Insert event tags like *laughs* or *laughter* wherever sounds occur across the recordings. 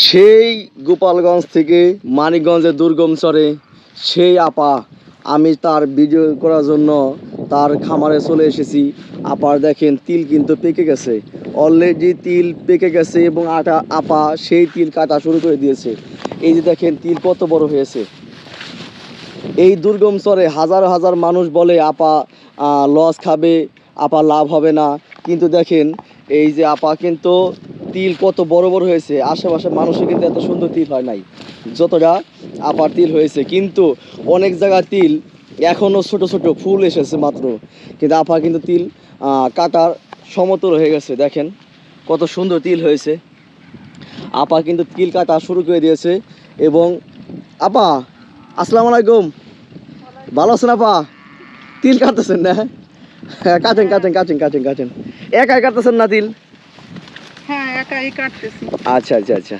সেই গোপালগঞ্জ থেকে মানিকগঞ্জের দুর্গম চরে সেই আপা, আমি তার ভিডিও করার জন্য তার খামারে চলে এসেছি। আপার দেখেন, তিল কিন্তু পেকে গেছে। অলরেডি তিল পেকে গেছে এবং আটা, আপা সেই তিল কাটা শুরু করে দিয়েছে। এই যে দেখেন, তিল কত বড় হয়েছে। এই দুর্গম চরে হাজার হাজার মানুষ বলে আপা লস খাবে, আপা লাভ হবে না। কিন্তু দেখেন, এই যে আপা কিন্তু তিল কত বড় বড় হয়েছে, আশেপাশে মানুষের কিন্তু এত সুন্দর তিল হয় নাই। যতটা আপার তিল হয়েছে, কিন্তু অনেক জায়গায় তিল এখনও ছোট ছোট ফুল এসেছে মাত্র। কিন্তু আপা কিন্তু তিল কাটার সমতল হয়ে গেছে, দেখেন কত সুন্দর তিল হয়েছে। আপা কিন্তু তিল কাটা শুরু করে দিয়েছে এবং আপা, আসসালামু আলাইকুম। ভালো আছেন আপা? তিল কাটতেছেন না? হ্যাঁ কাটেন কাটেন কাটেন কাটেন কাটেন। একাই কাটতেছেন না তিল? একাই কাটতেছি। আচ্ছা আচ্ছা আচ্ছা।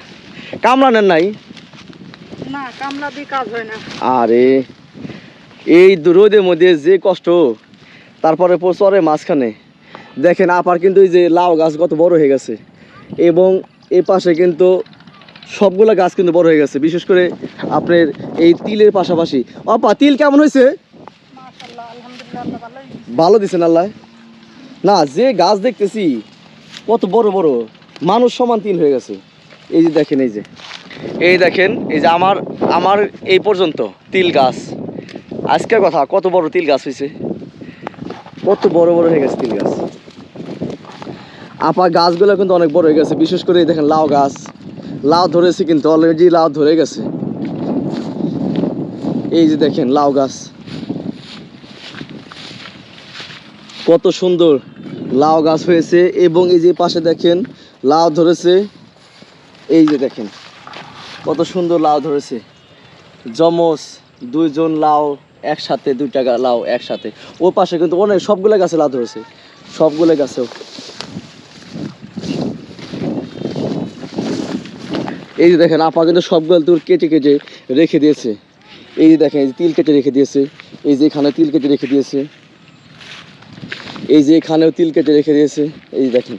কামলা নেন নাই? না কামলা দিয়ে কাজ হয় না। আরে এই রোদের মধ্যে যে কষ্ট তারপরে চরে মাঝখানে। দেখেন আপার কিন্তু এই যে লাউ গাছ কত বড় হয়ে গেছে। এবং এই পাশে কিন্তু সবগুলা গাছ কিন্তু বড় হয়ে গেছে। বিশেষ করে আপনার এই তিলের পাশাপাশি। আপা তিল কেমন হয়েছে। ভালো দিছেন আল্লাহ। না যে গাছ দেখতেছি কত বড় বড়। মানুষ সমান তিন হয়ে গেছে। এই যে দেখেন, এই যে। এই দেখেন, এই যে আমার আমার এই পর্যন্ত তিল গাছ। আজকের কথা, কত বড় তিল গাছ হয়েছে? কত বড় বড় হয়ে গেছে তিল গাছ। আপা, গাছগুলো কিন্তু অনেক বড় হয়ে গেছে। বিশেষ করে এই দেখেন, লাউ গাছ। লাউ ধরেছে কিন্তু অলরেডি লাউ ধরে গেছে। এই যে দেখেন, লাউ গাছ। কত সুন্দর লাউ গাছ হয়েছে। এবং এই যে পাশে দেখেন লাউ ধরেছে। এই যে দেখেন, কত সুন্দর লাউ ধরেছে। জমস দুইজন লাউ একসাথে, দুইটা লাউ একসাথে। ও পাশে কিন্তু অনেক, সবগুলো গাছে লাউ ধরেছে। সবগুলো গাছেও। এই যে দেখেন, আপা কিন্তু সবগুলো তোর কেটে কেটে রেখে দিয়েছে। এই যে দেখেন তিল কেটে রেখে দিয়েছে। এই যে এখানে তিল কেটে রেখে দিয়েছে। এই যে এখানেও তিল কেটে রেখে দিয়েছে। এই দেখেন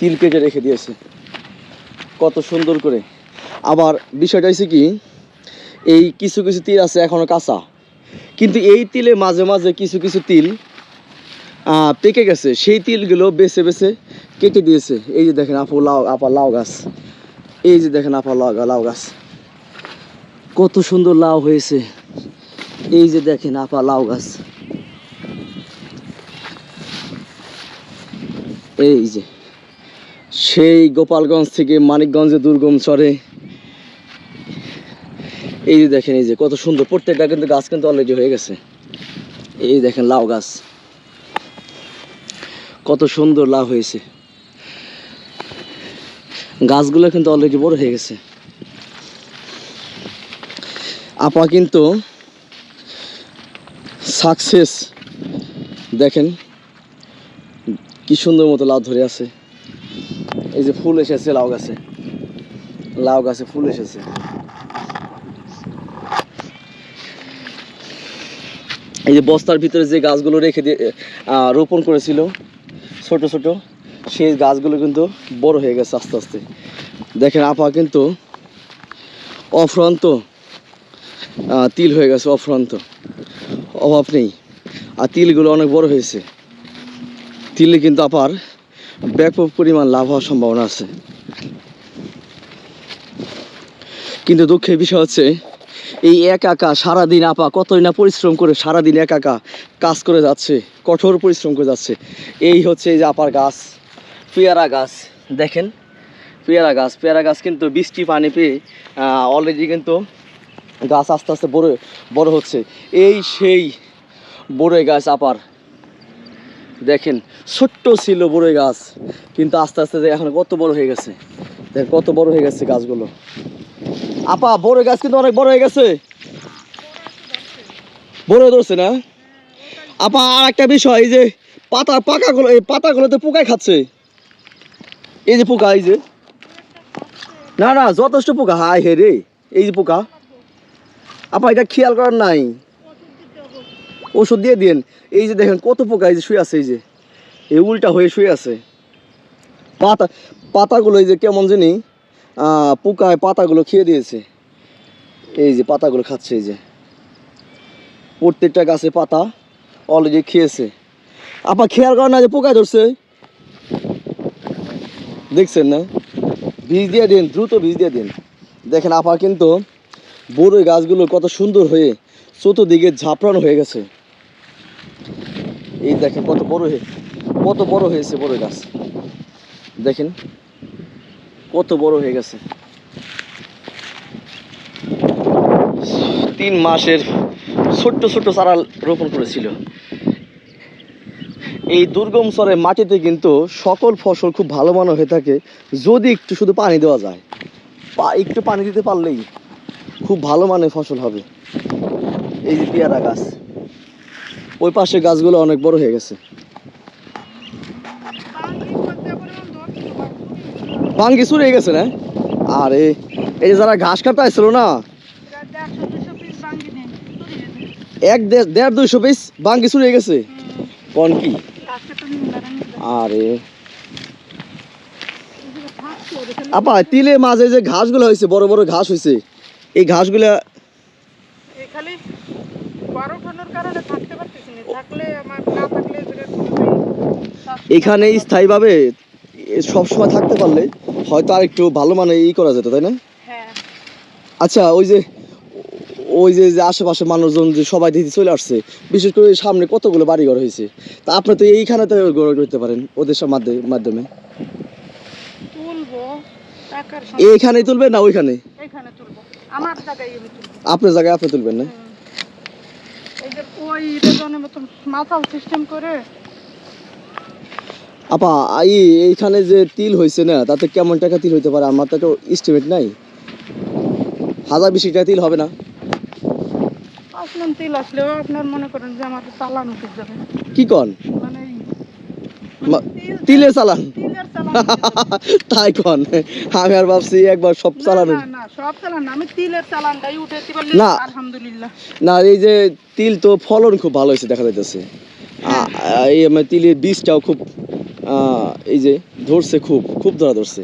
তিল কেটে রেখে দিয়েছে। কত সুন্দর করে। আবার বিষয়টা হচ্ছে কি, এই কিছু কিছু তিল আছে এখনও কাঁচা। কিন্তু এই তিলে মাঝে মাঝে কিছু কিছু তিল পেকে গেছে। সেই তিলগুলো বেছে বেছে কেটে দিয়েছে। এই যে দেখেন আপু লাউ, আপা লাউ গাছ। এই যে দেখেন আপা লাউ লাউ গাছ। কত সুন্দর লাউ হয়েছে। এই যে দেখেন আপা লাউ গাছ। এই যে। সেই গোপালগঞ্জ থেকে মানিকগঞ্জে দুর্গম চরে। এই যে দেখেন, এই যে কত সুন্দর, প্রত্যেকটা কিন্তু গাছ কিন্তু অলরেডি হয়ে গেছে। এই দেখেন, লাউ গাছ। কত সুন্দর লাউ হয়েছে। গাছগুলো কিন্তু অলরেডি বড় হয়ে গেছে। আপা কিন্তু সাকসেস দেখেন, কি সুন্দর মতো লাউ ধরে আছে। এই যে ফুল এসেছে, লাউ গাছে। লাউ গাছে ফুল এসেছে। এই যে বস্তার ভিতরে যে গাছগুলো রেখে দিয়ে রোপণ করেছিল, ছোট ছোট, সেই গাছগুলো কিন্তু বড় হয়ে গেছে আস্তে আস্তে। দেখেন আপা কিন্তু অফ্রান্ত তিল হয়ে গেছে, অফ্রান্ত। অভাব নেই। আর তিলগুলো অনেক বড় হয়েছে। তিলে কিন্তু আপার ব্যাপক পরিমাণ লাভ হওয়ার সম্ভাবনা আছে। কিন্তু দুঃখের বিষয় হচ্ছে, এই এক একা সারাদিন আপা কতই না পরিশ্রম করে সারাদিন এক একা কাজ করে যাচ্ছে, কঠোর পরিশ্রম করে যাচ্ছে। এই হচ্ছে এই যে আপার গাছ, পেয়ারা গাছ, দেখেন, পেয়ারা গাছ পেয়ারা গাছ কিন্তু বৃষ্টি পানি পেয়ে অলরেডি কিন্তু গাছ আস্তে আস্তে বড় বড় হচ্ছে। এই সেই বড়ই গাছ আপার দেখেন, ছোট্ট ছিল বড়ই গাছ, কিন্তু আস্তে আস্তে এখন কত বড় হয়ে গেছে। দেখ, কত বড় হয়ে গেছে গাছগুলো। আপা, বড় গাছ কিন্তু অনেক বড় হয়ে গেছে। বড় হয়ে ধরছে না? আপা আর একটা বিষয়, এই যে পাতা পাকাগুলো, এই পাতাগুলোতে পোকায় খাচ্ছে। এই যে পোকা, এই যে। না না, যথেষ্ট পোকা। হাই হে রে, এই যে পোকা। আপা, এটা খেয়াল করার নাই। ওষুধ দিয়ে দিন এই যে দেখেন কত পোকা এই যে শুয়ে আছে, এই যে। এই উল্টা হয়ে শুয়ে আছে। পাতা পাতাগুলো এই যে কেমন জানি পোকায় পাতাগুলো খেয়ে দিয়েছে। এই যে পাতাগুলো খাচ্ছে, এই যে। প্রত্যেকটা গাছে পাতা অলরেডি খেয়েছে। আপা, খেয়াল করেন না যে পোকা ধরছে? দেখছেন না? বীজ দিয়ে দিন, দ্রুত বীজ দিয়ে দিন। দেখেন আপা কিন্তু বড়ই গাছগুলো কত সুন্দর হয়ে চতুর্দিকে ঝাপড়ানো হয়ে গেছে। এই দেখেন কত বড় হয়ে, কত বড় হয়েছে বড়ই গাছ। দেখেন কত বড় হয়ে গেছে। তিন মাসের ছোট্ট ছোট্ট চারা রোপণ করেছিল। এই দুর্গম স্তরের মাটিতে কিন্তু সকল ফসল খুব ভালো মানের হয়ে থাকে, যদি একটু শুধু পানি দেওয়া যায়। পা, একটু পানি দিতে পারলেই খুব ভালো মানের ফসল হবে। এই যে পেয়ারা গাছ। ওই পাশে গাছগুলো অনেক বড় হয়ে গেছে। পাঙ্গি চুরে গেছে না? আরে, এই যে যারা ঘাস কাটতে আসছিল না? এক দেড় দুইশো পিস বাঙ্গি চুরে গেছে। কোন কি? আরে। আপা তিলে মাঝে যে ঘাসগুলো হয়েছে, বড় বড় ঘাস হয়েছে, এই ঘাসগুলা খালি কারণে থাকতে এখানে স্থায়ীভাবে সব সময় থাকতে পারলে হয়তো আর একটু ভালো মানে ই করা যেত তাই না? হ্যাঁ। আচ্ছা ওই যে ওই যে যে আশেপাশে মানুষজন যে সবাই দিতে চলে আসছে বিশেষ করে সামনে কতগুলো বাড়ি ঘর হয়েছে তা আপনি তো এইখানে তো গড়ে করতে পারেন ওদের সব মাধ্যমে মাধ্যমে। তুলবো টাকার এইখানেই তুলবেন না ওইখানে? আপনার জায়গায় আপনি তুলবেন না? ওই রেজনের মতন মাথাল সিস্টেম করে। আপা এই এইখানে যে তিল হয়েছে না তাতে কেমন টাকা তিল হইতে পারে? আমার তো একটা এস্টিমেট নাই। হাজার বেশি টাকা তিল হবে না। আসলাম তিল আসলেও আপনার মনে করেন যে আমার চালান উঠে যাবে। কি কন? মানে এই- মা- তিল তিলের চালান? *laughs* তাই কন আমি আর ভাবছি একবার সব চালানো না না সব চালান আমি তিলের চালানটাই উঠেছি না। আলহামদুলিল্লাহ। না এই যে তিল তো ফলন খুব ভালো হয়েছে দেখা যাইতেছে। এই আমার তিলের বীজটাও খুব এই যে ধরছে খুব খুব ধরা ধরছে।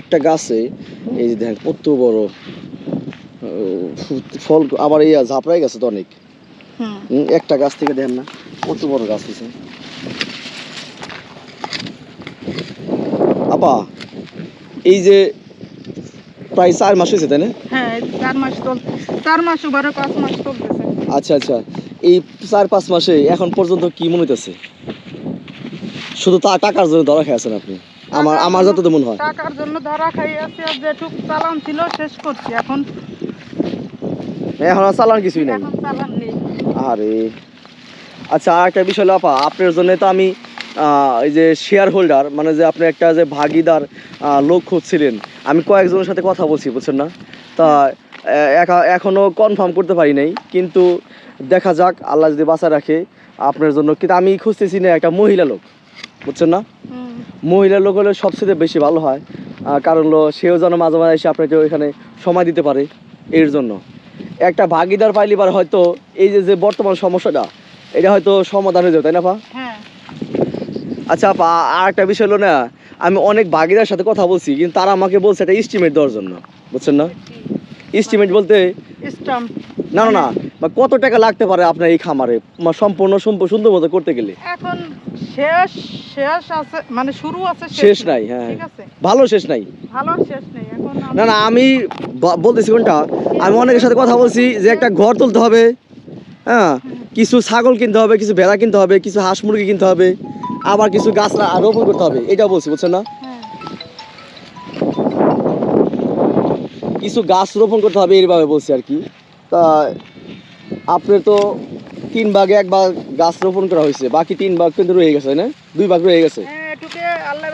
একটা গাছে এই যে দেখেন কত বড় ফল আবার এই ঝাপড়াই গেছে তো অনেক। একটা গাছ থেকে দেখেন না কত বড় গাছ হয়েছে আপা এই যে প্রায় চার মাস হয়েছে তাই না? হ্যাঁ চার মাস চল চার মাস ওভারে পাঁচ মাস চলতেছে। আচ্ছা আচ্ছা। এই চার পাঁচ মাসে এখন পর্যন্ত কি মনে হইতেছে? শুধু তা টাকার জন্য ধরা খেয়েছেন আপনি? আমার আমার যতটা মনে হয়। টাকার জন্য ধরা খাই আছে আর যেটুক চালান ছিল শেষ করছি। এখন এখন আর চালান কিছুই নাই। এখন চালান নেই। আরে। আচ্ছা আর একটা বিষয় হলো আপা আপনার জন্য তো আমি এই যে শেয়ার হোল্ডার মানে যে আপনি একটা যে ভাগিদার লোক খুঁজছিলেন আমি কয়েকজনের সাথে কথা বলছি বুঝছেন না? তা এখনও কনফার্ম করতে পারি নাই কিন্তু দেখা যাক আল্লাহ যদি বাঁচা রাখে আপনার জন্য। কিন্তু আমি খুঁজতেছি না একটা মহিলা লোক বুঝছেন না? মহিলা লোক হলে সবচেয়ে বেশি ভালো হয় কারণ হলো সেও যেন মাঝে মাঝে এসে আপনাকে ওইখানে সময় দিতে পারে এর জন্য। একটা ভাগিদার পাইলিবার হয়তো এই যে যে বর্তমান সমস্যাটা এটা হয়তো সমাধান হয়ে যাবে তাই না পা হ্যাঁ আচ্ছা আপা আর একটা বিষয় হলো না আমি অনেক ভাগিদার সাথে কথা বলছি কিন্তু তারা আমাকে বলছে এটা এস্টিমেট দেওয়ার জন্য বুঝছেন না? এস্টিমেট বলতে না না না বা কত টাকা লাগতে পারে আপনার এই খামারে সম্পূর্ণ সম্পূর্ণ সুন্দর মতো করতে গেলে? এখন শেষ শেষ আছে মানে শুরু আছে শেষ নাই। হ্যাঁ ভালো শেষ নাই। ভালো শেষ নেই এখন না না আমি বলতেছি কোনটা? আমি অনেকের সাথে কথা বলছি যে একটা ঘর তুলতে হবে হ্যাঁ কিছু ছাগল কিনতে হবে কিছু ভেড়া কিনতে হবে কিছু হাঁস মুরগি কিনতে হবে। আবার কিছু গাছ রোপণ করতে হবে এটা বলছি বুঝছেন না? হ্যাঁ। কিছু গাছ রোপণ করতে হবে এইভাবে বলছি আর কি। তা আপনার তো তিন ভাগে এক ভাগ গাছ রোপণ করা হয়েছে বাকি তিন ভাগ কিন্তু রয়ে গেছে না? দুই ভাগ রয়ে গেছে। হ্যাঁ আল্লাহ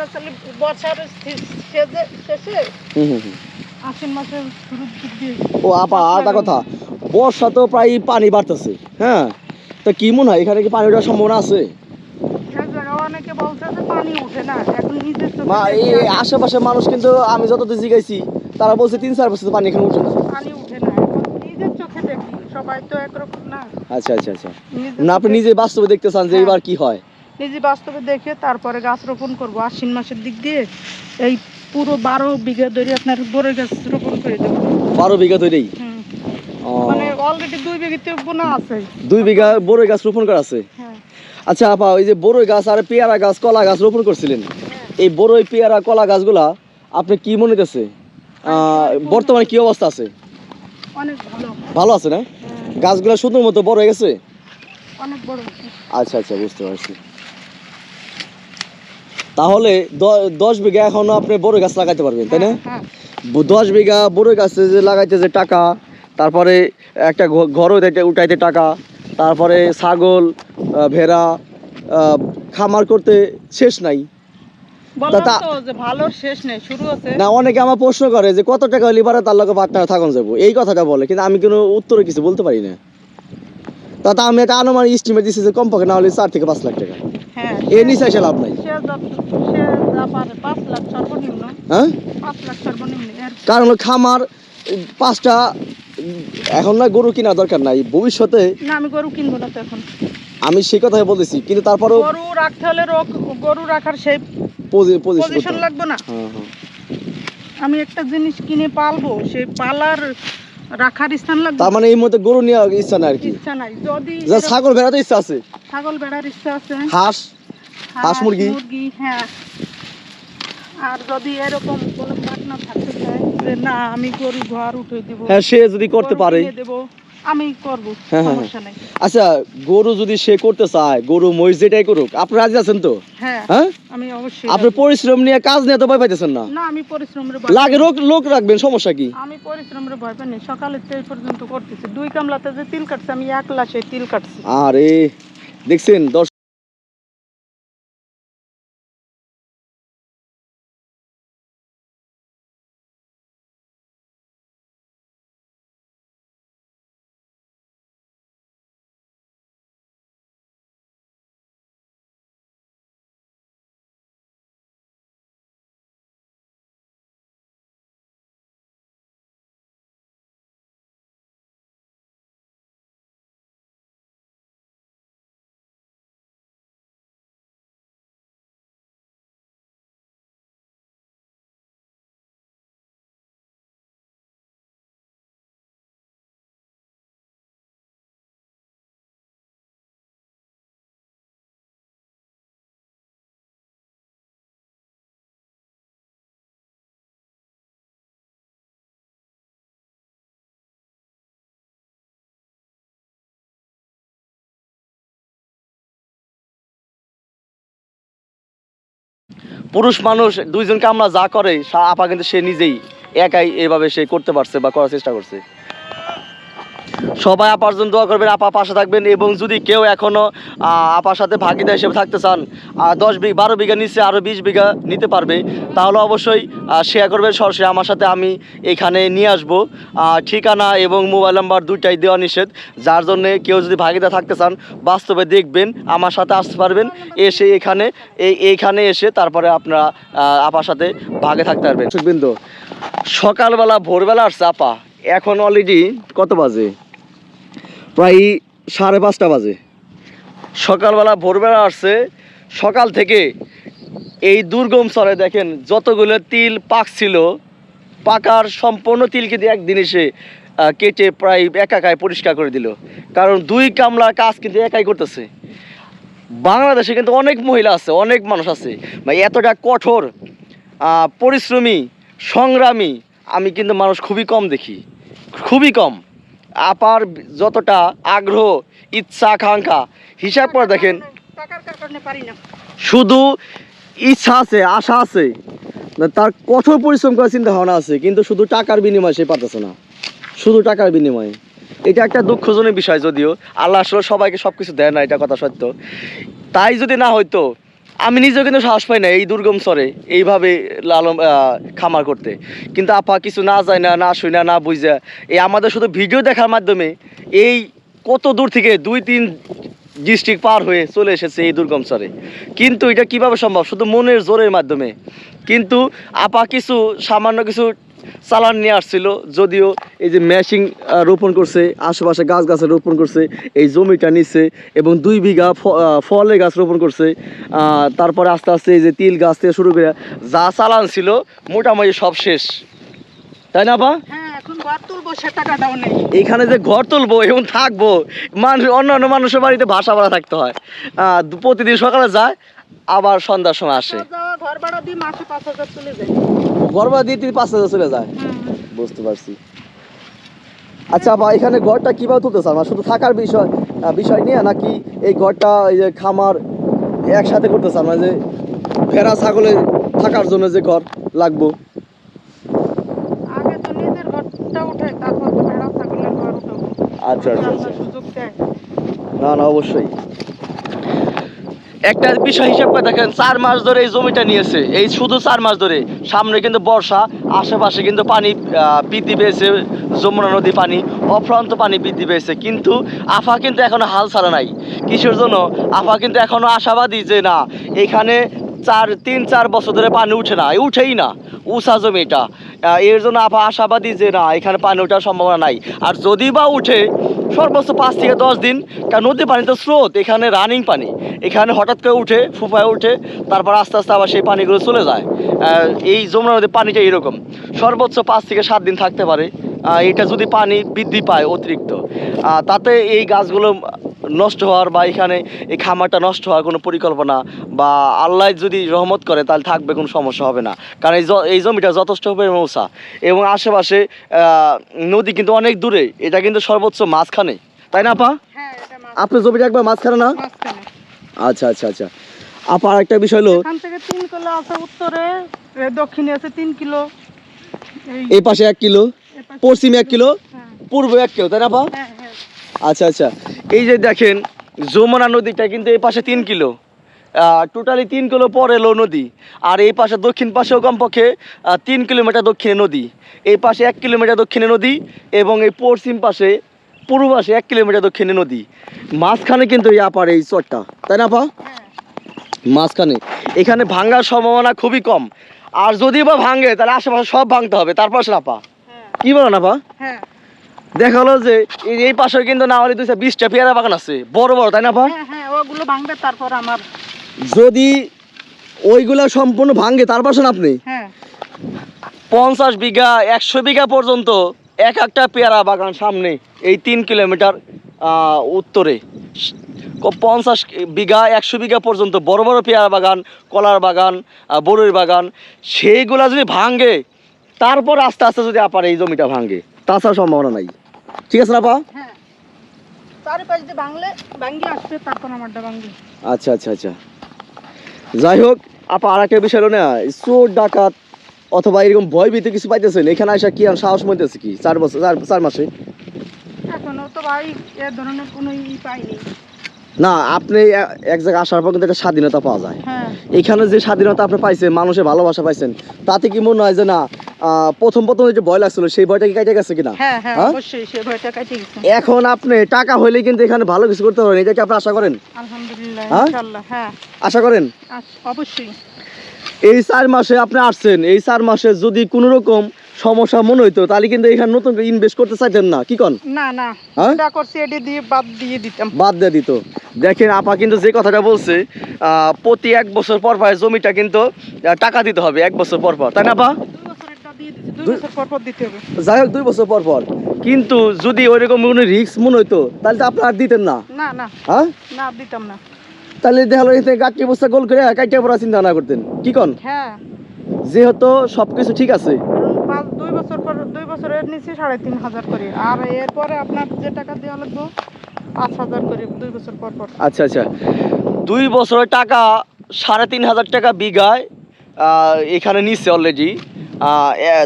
শেষে ও আপা আর কথা বর্ষা তো প্রায় পানি বাড়তেছে হ্যাঁ? তা কি মনে হয় এখানে কি পানি ওঠার সম্ভাবনা আছে? অনেকে বলছে যে পানি ওঠে না এখন নিজের মা এই আমি- আশেপাশে মানুষ কিন্তু আমি যতদূর জিগাইছি তারা বলছে তিন চার বছর পানি এখানে উঠে না। পানি উঠে না এখন নিজের চোখে দেখি সবাই তো একরকম না। আচ্ছা আচ্ছা আচ্ছা। না আপনি নিজে বাস্তবে দেখতে চান যে হ্যাঁ। এবার কি হয়। নিজে বাস্তবে দেখে তারপরে গাছ রোপণ করব। আশ্বিন মাসের দিক দিয়ে এই পুরো বারো বিঘা ধরে আপনার বড়ই গাছ রোপণ করে দেবো। বারো বিঘা হুম। মানে অলরেডি দুই বিঘিতে বোনা আছে। দুই বিঘা বড়ই গাছ রোপণ করা আছে? হ্যাঁ। আচ্ছা আপা ওই যে বড়ই গাছ আর পেয়ারা গাছ কলা গাছ রোপণ করছিলেন। এই বড়ই পেয়ারা কলা গাছগুলা আপনি কি মনে করছে? বর্তমানে কি অবস্থা আছে? ভালো। আছে না? হ্যাঁ, গাছগুলা সুন্দর মতো বড় হয়ে গেছে? বড় আচ্ছা আচ্ছা বুঝতে পারছি। তাহলে দশ বিঘা এখনও আপনি বড় গাছ লাগাইতে পারবেন তাই না? হ্যাঁ দশ বিঘা বড় গাছে যে লাগাইতে যে টাকা তারপরে একটা ঘ- ঘরও উঠাইতে- উঠাইতে টাকা তারপরে ছাগল ভেড়া খামার করতে শেষ নাই। না অনেকে আমার প্রশ্ন করে যে কত টাকা তার লগে পার্টনার থাকুন যাব। এই কথাটা বলে কিন্তু আমি কোনো উত্তরে কিছু বলতে পারি না। তাতে আমি একটা আনুমানিক স্টিমে দিচ্ছি যে কমপক্ষে না হলে চার থেকে পাঁচ লাখ টাকা। হ্যাঁ নিচে এসে লাভ নাই। হ্যাঁ? কারণ খামার পাঁচটা এখন না গরু কেনার দরকার নাই ভবিষ্যতে না আমি গরু কিনবো না তো এখন। আমি সেই কথাই বলতেছি কিন্তু তারপরেও গরু রাখতে হলে গরু রাখার সেই পজিশন। লাগবে না। হ্যাঁ, হ্যাঁ। আমি একটা জিনিস কিনে পালবো সেই পালার রাখার স্থান লাগবে। তার মানে এই মধ্যে গরু নেওয়ার ইচ্ছা নাই আর কি। ইচ্ছা নাই। যদি যা ছাগল ভেড়াতে ইচ্ছা আছে। ছাগল ভেড়ার ইচ্ছা আছে। হাঁস হাঁস, মুরগি? মুরগি হ্যাঁ। আর যদি এরকম কোনো পার্টনার থাকতে যে না আমি গরু ঘর উঠে দিব। হ্যাঁ সে যদি করতে পারে। আমি করব হ্যাঁ, হ্যাঁ, সমস্যা নাই। আচ্ছা গরু যদি সে করতে চায় গরু মহিষ যেটাই করুক আপনি রাজি আছেন তো? হ্যাঁ হ্যাঁ? আমি অবশ্যই আপনি পরিশ্রম নিয়ে কাজ নিয়ে তো ভয় পাইতেছেন না। না আমি পরিশ্রমের ভয় লাগে লোক লোক রাখবেন সমস্যা কি? আমি পরিশ্রমের ভয় পাই না। সকালে পর্যন্ত করতেছি। দুই কামলাতে যে তিল কাটছে আমি একলা সেই তিল কাটছি। আরে দেখছেন পুরুষ মানুষ দুইজনকে আমরা যা করে আপা কিন্তু সে নিজেই একাই এভাবে সে করতে পারছে বা করার চেষ্টা করছে। সবাই আপার জন্য দোয়া করবেন আপা পাশে থাকবেন এবং যদি কেউ এখনও আহ, আপার সাথে ভাগিদার হিসেবে থাকতে চান দশ বিঘা বারো বিঘা নিচে আরও বিশ বিঘা নিতে পারবে তাহলে অবশ্যই শেয়ার করবেন সরাসরি আমার সাথে আমি এখানে নিয়ে আসব। ঠিকানা এবং মোবাইল নাম্বার দুইটাই দেওয়া নিষেধ যার জন্য কেউ যদি ভাগিদার থাকতে চান বাস্তবে দেখবেন আমার সাথে আসতে পারবেন এসে এখানে এই এইখানে এসে তারপরে আপনারা আপার সাথে ভাগে থাকতে পারবেন। বিন্দু সকালবেলা ভোরবেলা আসছে আপা এখন অলরেডি কত বাজে? প্রায় সাড়ে পাঁচটা বাজে। সকালবেলা ভোরবেলা আসছে, সকাল থেকে এই দুর্গম স্তরে দেখেন যতগুলো তিল পাক ছিল, পাকার সম্পূর্ণ তিল কিন্তু একদিন এসে কেটে প্রায় একাকায় পরিষ্কার করে দিল। কারণ দুই কামলার কাজ কিন্তু একাই করতেছে। বাংলাদেশে কিন্তু অনেক মহিলা আছে, অনেক মানুষ আছে। মানে এতটা কঠোর পরিশ্রমী, সংগ্রামী, আমি কিন্তু মানুষ খুবই কম দেখি। খুবই কম। আপার যতটা আগ্রহ, ইচ্ছা, আকাঙ্ক্ষা, হিসাব করে দেখেন। শুধু ইচ্ছা আছে, আশা আছে তার কঠোর পরিশ্রম করার চিন্তা ভাবনা আছে, কিন্তু শুধু টাকার বিনিময়ে সে পারতেছে না। শুধু টাকার বিনিময়ে। এটা একটা দুঃখজনক বিষয় যদিও। আল্লাহ আসলে সবাইকে সব কিছু দেয় না, এটা কথা সত্য। তাই যদি না হয়তো আমি নিজেও কিন্তু সাহস পাই না এই দুর্গম স্তরে এইভাবে লালন খামার করতে। কিন্তু আপা কিছু না যায় না না শুই না না বুঝা। এই আমাদের শুধু ভিডিও দেখার মাধ্যমে এই কত দূর থেকে দুই, তিন ডিস্ট্রিক্ট পার হয়ে চলে এসেছে এই দুর্গম স্তরে। কিন্তু এটা কীভাবে সম্ভব? শুধু মনের জোরের মাধ্যমে। কিন্তু আপা কিছু সামান্য কিছু চালান নিয়ে আসছিল যদিও এই যে ম্যাশিং রোপণ করছে আশেপাশে গাছ গাছে রোপণ করছে এই জমিটা নিচ্ছে এবং দুই বিঘা ফ- আহ, ফলের গাছ রোপণ করছে। তারপরে আস্তে আস্তে এই যে তিল গাছ থেকে শুরু করে যা চালান ছিল মোটামুটি সব শেষ। তাই না বা হ্যাঁ এখন যে ঘর তুলবো এবং থাকব মানুষ অন্য অন্য মানুষের বাড়িতে ভাষা ভাড়া থাকতে হয়। আহ, প্রতিদিন সকালে যায় আবার সন্ধ্যার সময় আসে। ঘর ভাড়া দিয়ে পাঁচ হাজার চলে যায়। ঘর ভাড়া দিয়ে তিনি পাঁচ হাজার চলে যায়? বুঝতে পারছি। আচ্ছা বা এখানে ঘরটা কীভাবে তুলতেছে? আমার শুধু থাকার বিষয় বিষয় নিয়ে নাকি এই ঘরটা এই যে খামার একসাথে করতেছে? আমরা যে ভেড়া ছাগলে থাকার জন্য যে ঘর লাগবো। আচ্ছা আচ্ছা আচ্ছা। না না অবশ্যই। একটা বিষয় হিসাব করে দেখেন, চার মাস ধরে এই জমিটা নিয়েছে। এই শুধু চার মাস ধরে। সামনে কিন্তু বর্ষা, আশেপাশে কিন্তু পানি বৃদ্ধি পেয়েছে, যমুনা নদী পানি, অফ্রান্ত পানি বৃদ্ধি পেয়েছে। কিন্তু আফা কিন্তু এখনও হাল ছাড়া নাই। কিসের জন্য? আফা কিন্তু এখনও আশাবাদী যে না, এখানে চার, তিন, চার বছর ধরে পানি উঠে না, উঠেই না উষা জমিটা এর জন্য আফা আশাবাদী যে না, এখানে পানি ওঠার সম্ভাবনা নাই। আর যদি বা উঠে সর্বোচ্চ পাঁচ থেকে দশ দিন, কারণ নদীর পানি তো স্রোত, এখানে রানিং পানি। এখানে হঠাৎ করে উঠে, ফুফায় উঠে, তারপর আস্তে আস্তে আবার সেই পানিগুলো চলে যায়। এই যমুনা নদীর পানিটা এরকম। সর্বোচ্চ পাঁচ থেকে সাত দিন থাকতে পারে। এটা যদি পানি বৃদ্ধি পায় অতিরিক্ত। তাতে এই গাছগুলো নষ্ট হওয়ার বা এখানে এই খামারটা নষ্ট হওয়ার কোনো পরিকল্পনা বা আল্লাহ যদি রহমত করে তাহলে থাকবে কোনো সমস্যা হবে না। কারণ এই এই জমিটা যথেষ্ট পরিমাণে উঁচা এবং আশেপাশে নদী কিন্তু অনেক দূরে এটা কিন্তু সর্বোচ্চ মাঝখানে। তাই না আপা? হ্যাঁ আপনার জমিটা একবার মাঝখানে না? আচ্ছা আচ্ছা আচ্ছা। আপা আরেকটা বিষয় হলো থেকে তিন কিলো আছে উত্তরে দক্ষিণে আছে তিন কিলো। এই পাশে এক কিলো পশ্চিমে এক কিলো হ্যাঁ। পূর্বে এক কিলো তাই না আপা? হ্যাঁ। আচ্ছা আচ্ছা। এই যে দেখেন যমুনা নদীটা কিন্তু এই পাশে তিন কিলো। টোটালি তিন কিলো পর এলো নদী। আর এই পাশে দক্ষিণ পাশেও কমপক্ষে তিন কিলোমিটার দক্ষিণে নদী। এই পাশে এক কিলোমিটার দক্ষিণে নদী এবং এই পশ্চিম পাশে পূর্ব পাশে এক কিলোমিটার দক্ষিণে নদী। মাঝখানে কিন্তু এই আপার এই চরটা তাই না হ্যাঁ মাঝখানে। এখানে ভাঙার সম্ভাবনা খুবই কম। আর যদি বা ভাঙে তাহলে আশেপাশে সব ভাঙতে হবে। তারপর সে আপা। হ্যাঁ। কি বলো না আপা? হ্যাঁ। দেখা হলো যে এই পাশে কিন্তু না হলে দুইটা বিশটা পেয়ারা বাগান আছে। বড় বড় তাই না আপা হ্যাঁ হ্যাঁ ওগুলো ভাঙবে তারপর আমার যদি ওইগুলা সম্পূর্ণ ভাঙে তার পাশেন আপনি? হ্যাঁ। পঞ্চাশ বিঘা একশো বিঘা পর্যন্ত এক একটা পেয়ারা বাগান সামনে এই তিন কিলোমিটার আহ, উত্তরে। পঞ্চাশ বিঘা একশো বিঘা পর্যন্ত বড় বড় পেয়ারা বাগান কলার বাগান বড়ির বাগান সেইগুলা যদি ভাঙে তারপর আস্তে আস্তে যদি আপার এই জমিটা ভাঙে তাছাড়া সম্ভাবনা নাই। ঠিক আছে না আপা হ্যাঁ। আচ্ছা আচ্ছা আচ্ছা। যাই হোক আপা আর একটা বিষয় হলো না চোর ডাকাত অথবা এরকম ভয় ভীতি কিছু পাইতেছেন এখানে আসা কি সাহস কি? চার বছর চার চার মাসে? এখনও তো ভাই এ ধরনের কোনো ই পাইনি। না আপনি এক জায়গায় আসার পর কিন্তু একটা স্বাধীনতা পাওয়া যায়। হ্যাঁ। এখানে যে স্বাধীনতা আপনি পাইছেন মানুষের ভালোবাসা পাইছেন তাতে কি মনে হয় যে না প্রথম প্রথম যে ভয় লাগছিল সেই ভয়টা কি কেটে গেছে কিনা? হ্যাঁ হ্যাঁ হ্যাঁ? অবশ্যই সে ভয়টা কাটিয়ে গেছে। এখন আপনি টাকা হইলে কিন্তু এখানে ভালো কিছু করতে পারেন এটা কি আপনি আশা করেন? আলহামদুলিল্লাহ? ইনশাআল্লাহ হ্যাঁ। আশা করেন? অবশ্যই। এই চার মাসে আপনি আসছেন এই চার মাসে যদি কোনো রকম সমস্যা মনে হইতো তাহলে কিন্তু এখানে নতুন ইনভেস্ট করতে চাইতেন না কি কন? না না? যা করছি এটি দিয়ে বাদ দিয়ে দিতাম। বাদ দিয়ে দিত। দেখেন আপা কিন্তু যে কথাটা বলছে আহ, প্রতি এক বছর পর পর জমিটা কিন্তু টাকা দিতে হবে এক বছর পর পর তাই না আপা? যাই হোক দুই বছর পর পর কিন্তু যদি ওইরকম কোনো রিস্ক মনে হইতো তাহলে তো আপনি আর দিতেন না। না না। হ্যাঁ? না দিতাম না। তাহলে দেখা এতে গাছটি বস্তা গোল করে কাইটা পড়া চিন্তা না করতেন। কি কন? হ্যাঁ। যেহেতু সবকিছু ঠিক আছে। পাঁচ দুই বছর পর দুই বছরের নিচে সাড়ে তিন হাজার করে। আর এরপরে আপনার যে টাকা দেওয়া লাগবে পাঁচ হাজার করে দুই বছর পর পর। আচ্ছা আচ্ছা। দুই বছরের টাকা সাড়ে তিন হাজার টাকা বিঘায় এখানে নিচ্ছে অলরেডি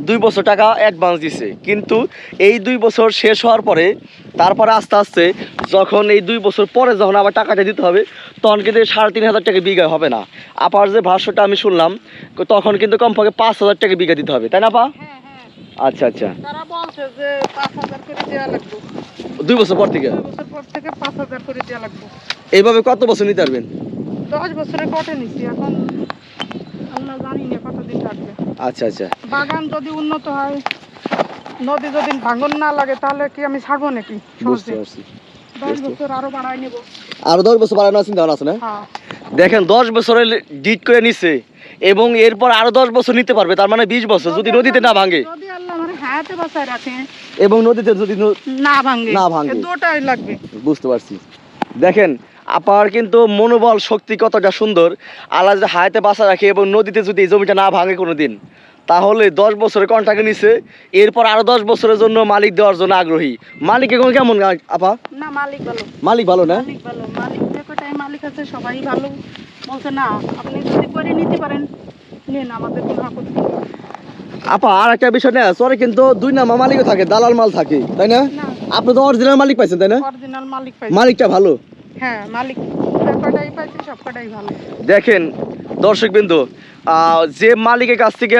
দুই বছর টাকা অ্যাডভান্স দিছে। কিন্তু এই দুই বছর শেষ হওয়ার পরে তারপরে আস্তে আস্তে যখন এই দুই বছর পরে যখন আবার টাকাটা দিতে হবে তখন কিন্তু সাড়ে তিন হাজার টাকা বিঘা হবে না। আপার যে ভাষ্যটা আমি শুনলাম তখন কিন্তু কমপক্ষে পাঁচ হাজার টাকা বিঘা দিতে হবে তাই না পা হ্যাঁ হ্যাঁ। আচ্ছা আচ্ছা। দুই বছর পর থেকে? এইভাবে কত বছর নিতে পারবেন? দশ বছরে কটে নিছি এখন আল্লাহ জানি না কতদিন থাকবে আচ্ছা আচ্ছা। বাগান যদি উন্নত হয় নদী যদি ভাঙন না লাগে তাহলে কি আমি ছাড়বো নাকি? বুঝতে পারছি। আরও দশ বছর বাড়ানোর চিন্তা ভাবনা আছে না? হ্যাঁ। দেখেন দশ বছরে ডিট করে নিছে এবং এরপর আরও দশ বছর নিতে পারবে তার মানে বিশ বছর। যদি নদীতে না ভাঙে। এবং নদীতে যদি না ভাঙে না ভাঙে। দুটাই লাগবে। বুঝতে পারছি। দেখেন আপার কিন্তু মনোবল শক্তি কতটা সুন্দর। আল্লাহ যদি হায়াতে বাসা রাখে এবং নদীতে যদি এই জমিটা না ভাঙে কোনো দিন তাহলে দশ বছরের কন্ট্রাক্ট নিছে। এরপর আরও দশ বছরের জন্য মালিক দেওয়ার জন্য আগ্রহী। মালিক এখন কেমন আপা? না মালিক ভালো। মালিক ভালো না? মালিক ভালো। মালিক যে মালিক আছে সবাই ভালো। বলছে না আপনি যদি করে নিতে পারেন নিন আমাদের কোনো আপত্তি আপা আর একটা বিষয় না সরে কিন্তু দুই নামা মালিকও থাকে দালাল মাল থাকে তাই না? আপনি তো অরিজিনাল মালিক পাইছেন তাই না? অরিজিনাল মালিক মালিকটা ভালো। হ্যাঁ মালিক কটাই পাইছে সব কটাই ভালো। দেখেন দর্শক বিন্দু যে মালিকের কাছ থেকে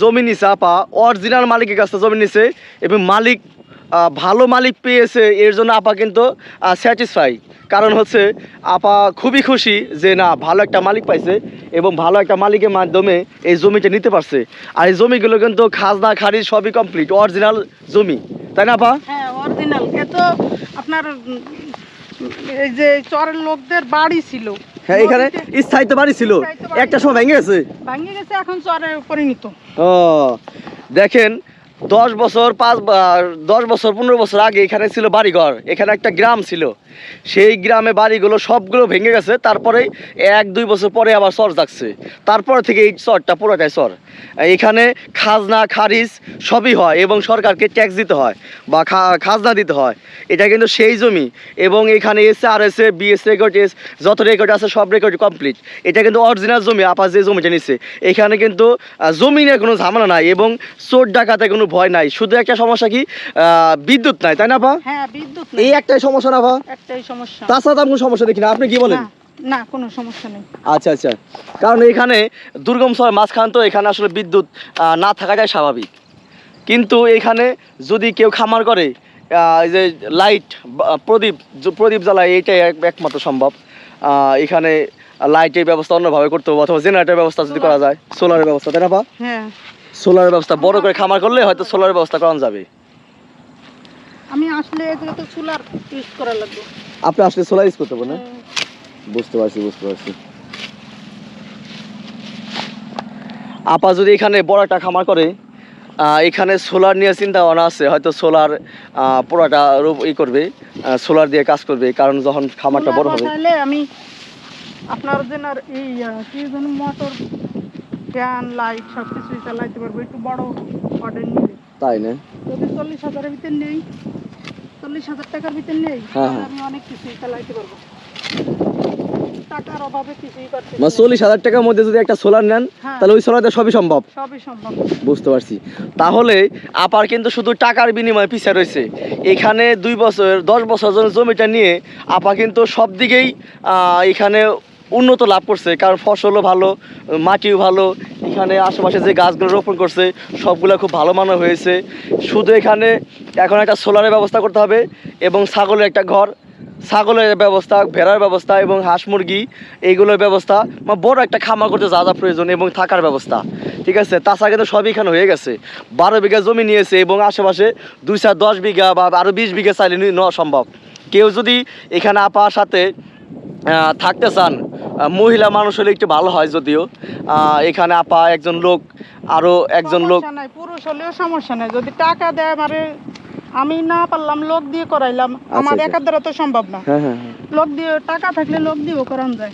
জমি নিছে আপা অরিজিনাল মালিকের কাছ থেকে জমি নিছে এবং মালিক ভালো মালিক পেয়েছে এর জন্য আপা কিন্তু স্যাটিসফাই কারণ হচ্ছে আপা খুবই খুশি যে না ভালো একটা মালিক পাইছে এবং ভালো একটা মালিকের মাধ্যমে এই জমিটা নিতে পারছে। আর এই জমিগুলো কিন্তু খাজনা খারিজ সবই কমপ্লিট অরিজিনাল জমি। তাই না আপা? হ্যাঁ অরিজিনাল এ তো আপনার এই যে চরের লোকদের বাড়ি ছিল। হ্যাঁ এখানে বাড়ি ছিল। একটা সময় ভেঙে গেছে? ভাঙে গেছে এখন চরে পরিণত। ও দেখেন দশ বছর পাঁচ দশ বছর পনেরো বছর আগে এখানে ছিল বাড়িঘর এখানে একটা গ্রাম ছিল। সেই গ্রামে বাড়িগুলো সবগুলো ভেঙে গেছে তারপরে এক দুই বছর পরে আবার চর জাগছে তারপরে থেকে এই চরটা পুরোটাই চর। এখানে খাজনা খারিজ সবই হয় এবং সরকারকে ট্যাক্স দিতে হয় বা খাজনা দিতে হয়। এটা কিন্তু সেই জমি এবং এখানে এসে আর এসে বিএস রেকর্ড এস যত রেকর্ড আছে সব রেকর্ড কমপ্লিট এটা কিন্তু অরিজিনাল জমি আপা যে জমিটা নিচ্ছে এখানে কিন্তু জমি নিয়ে কোনো ঝামেলা নাই এবং চোর ডাকাতে কোনো ভয় নাই। শুধু একটা সমস্যা কি আহ, বিদ্যুৎ নাই তাই না পা হ্যাঁ বিদ্যুৎ এই একটাই সমস্যা না পা একটাই সমস্যা। তাছাড়া তো আমি কোনো সমস্যা দেখি না। আপনি কি বলেন? না কোনো সমস্যা নেই। আচ্ছা আচ্ছা। কারণ এখানে দুর্গম শহর মাঝখান তো এখানে আসলে বিদ্যুৎ না থাকাটাই স্বাভাবিক। কিন্তু এখানে যদি কেউ খামার করে যে লাইট প্রদীপ প্রদীপ জ্বালায় এইটাই একমাত্র সম্ভব। এখানে লাইটের ব্যবস্থা অন্যভাবে করতে হবে অথবা জেনারেটর ব্যবস্থা যদি করা যায় সোলারের ব্যবস্থা তাই না পা হ্যাঁ। সোলারের ব্যবস্থা বড় করে খামার করলে হয়তো সোলারের ব্যবস্থা করা যাবে। আমি আসলে এগুলো তো চুলার ইউজ করা লাগবে। আপনি আসলে সোলার ইউজ করতে পারবেন না? হুম। বুঝতে পারছি বুঝতে পারছি। আপা যদি এখানে বড় একটা খামার করে এখানে সোলার নিয়ে চিন্তা ভাবনা আছে হয়তো সোলার পুরোটা রূপ- ই করবে সোলার দিয়ে কাজ করবে কারণ যখন খামারটা বড় হবে। আমি আপনার জন্য আর এই কি যেন মোটর ফ্যান লাইট সব কিছুই চালাইতে পারব একটু বড় অর্ডার নিলে। তাই না? যদি চল্লিশ হাজারের ভিতর নেই চল্লিশ হাজার টাকার ভিতর নেই হ্যাঁ, হ্যাঁ। আমি অনেক কিছুই চালাইতে পারব। টাকার অভাবে কিছুই করতে মানে চল্লিশ হাজার টাকার মধ্যে যদি একটা সোলার নেন হ্যাঁ। তাহলে ওই সোলারতে সবই সম্ভব। সবই সম্ভব। বুঝতে পারছি। তাহলে আপার কিন্তু শুধু টাকার বিনিময়ে পিছিয়ে রয়েছে। এখানে দুই বছর দশ বছর জন্য জমিটা নিয়ে আপা কিন্তু সব দিকেই আহ, এখানে উন্নত লাভ করছে। কারণ ফসলও ভালো মাটিও ভালো। এখানে আশেপাশে যে গাছগুলো রোপণ করছে সবগুলো খুব ভালো মানের হয়েছে। শুধু এখানে এখন একটা সোলারের ব্যবস্থা করতে হবে এবং ছাগলের একটা ঘর। ছাগলের ব্যবস্থা ভেড়ার ব্যবস্থা এবং হাঁস মুরগি এইগুলোর ব্যবস্থা মানে বড় একটা খামার করতে যা যা প্রয়োজন এবং থাকার ব্যবস্থা ঠিক আছে? তাছাড়া কিন্তু সবই এখানে হয়ে গেছে। বারো বিঘা জমি নিয়েছে এবং আশেপাশে দুই চার দশ বিঘা বা আরও বিশ বিঘা চাইলে নেওয়া সম্ভব। কেউ যদি এখানে আপার সাথে থাকতে চান মহিলা মানুষ হলে একটু ভালো হয় যদিও। আহ, এখানে আপা একজন লোক আরও একজন লোক পুরুষ হলেও সমস্যা নাই। যদি টাকা দেয় আমারে আমি না পারলাম লোক দিয়ে করাইলাম। আমার আচ্ছা। একার দ্বারা তো সম্ভব না। হ্যাঁ হ্যাঁ হ্যাঁ। লোক দিয়ে টাকা থাকলে লোক দিয়েও করান যায়।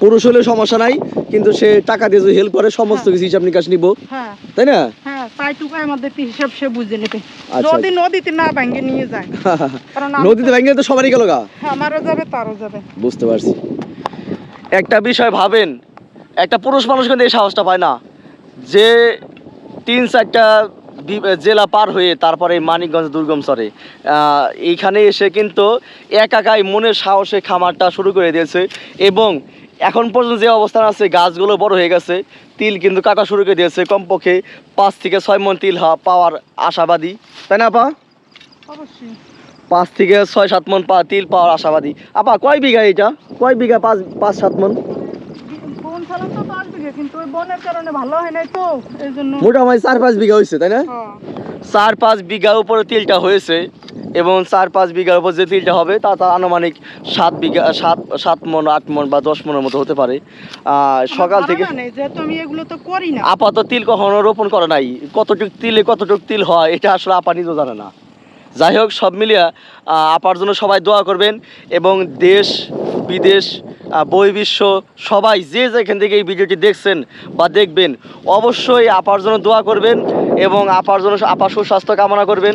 পুরুষ হলে সমস্যা নাই কিন্তু সে টাকা দিয়ে যদি হেল্প করে সমস্ত কিছু হিসাব নিকাশ নিব। হ্যাঁ। তাই না? হ্যাঁ তাই টুকায় আমাদের হিসাব সে বুঝে নেবে। আচ্ছা। যদি নদীতে না ভাঙ্গে নিয়ে যায় নদীতে তো- তো সবারই গেল গা। আমারও যাবে তারও যাবে। বুঝতে পারছি। একটা বিষয় ভাবেন একটা পুরুষ মানুষ কিন্তু এই সাহসটা পায় না। যে তিন চারটা জেলা পার হয়ে তারপরে মানিকগঞ্জ দুর্গম সরে এইখানে এসে কিন্তু একাকাই মনের সাহসে খামারটা শুরু করে দিয়েছে এবং এখন পর্যন্ত যে অবস্থান আছে গাছগুলো বড় হয়ে গেছে তিল কিন্তু কাটা শুরু করে দিয়েছে কমপক্ষে পাঁচ থেকে ছয় মন তিল পাওয়ার আশাবাদী। তাই না আপা? অবশ্যই। পাঁচ থেকে ছয় সাত মন পা তিল পাওয়ার আশাবাদী। আপা কয় বিঘা এটা? কয় বিঘা পাঁচ পাঁচ সাত মন ফোন ছাড়ান তো দশ বিঘে কিন্তু ওই বনের কারণে ভালো হয় নাই তো এই জন্য মোটামুটি চার পাঁচ বিঘা হয়েছে তাই না? হ্যাঁ। চার পাঁচ বিঘা উপরে তিলটা হয়েছে এবং চার পাঁচ বিঘার উপর যে তিলটা হবে তা তার আনুমানিক সাত বিঘা সাত সাত মন আট মন বা দশ মনের মতো হতে পারে। সকাল থেকে ধারণা যেহেতু আমি এগুলো তো করি না। আপাতত তিল কখনো রোপণ করে নাই। কতটুক তিলে কতটুক তিল হয় এটা আসলে আপা নিজেও জানে না। যাই হোক সব মিলিয়া আপার জন্য সবাই দোয়া করবেন এবং দেশ বিদেশ বহির্বিশ্ব সবাই যে যেখান থেকে এই ভিডিওটি দেখছেন বা দেখবেন, অবশ্যই আপার জন্য দোয়া করবেন এবং আপার জন্য আপার সুস্বাস্থ্য কামনা করবেন।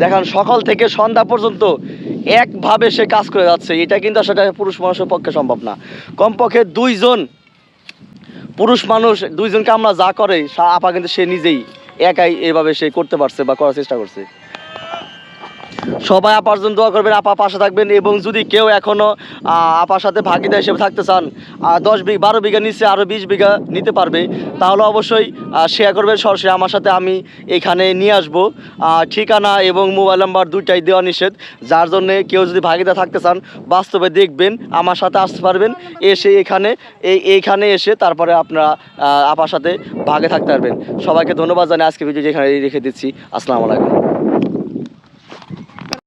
দেখেন, সকাল থেকে সন্ধ্যা পর্যন্ত একভাবে সে কাজ করে যাচ্ছে। এটা কিন্তু সেটা পুরুষ মানুষের পক্ষে সম্ভব না। কমপক্ষে দুইজন পুরুষ মানুষ, দুইজনকে আমরা যা করে আপা কিন্তু সে নিজেই একাই এভাবে সে করতে পারছে বা করার চেষ্টা করছে। সবাই আপার জন্য দোয়া করবেন আপা পাশে থাকবেন এবং যদি কেউ এখনও আহ, আপার সাথে ভাগিদার হিসেবে থাকতে চান দশ বিঘা বারো বিঘা নিচে আরও বিশ বিঘা নিতে পারবে তাহলে অবশ্যই শেয়ার করবেন। সরাসরি আমার সাথে আমি এখানে নিয়ে আসব। ঠিকানা এবং মোবাইল নাম্বার দুইটাই দেওয়া নিষেধ। যার জন্য কেউ যদি ভাগিদার থাকতে চান বাস্তবে দেখবেন আমার সাথে আসতে পারবেন এসে এখানে এই এইখানে এসে তারপরে আপনারা আপার সাথে ভাগে থাকতে পারবেন। সবাইকে ধন্যবাদ জানাই আজকে ভিডিও এখানে রেখে দিচ্ছি। আসসালামু আলাইকুম।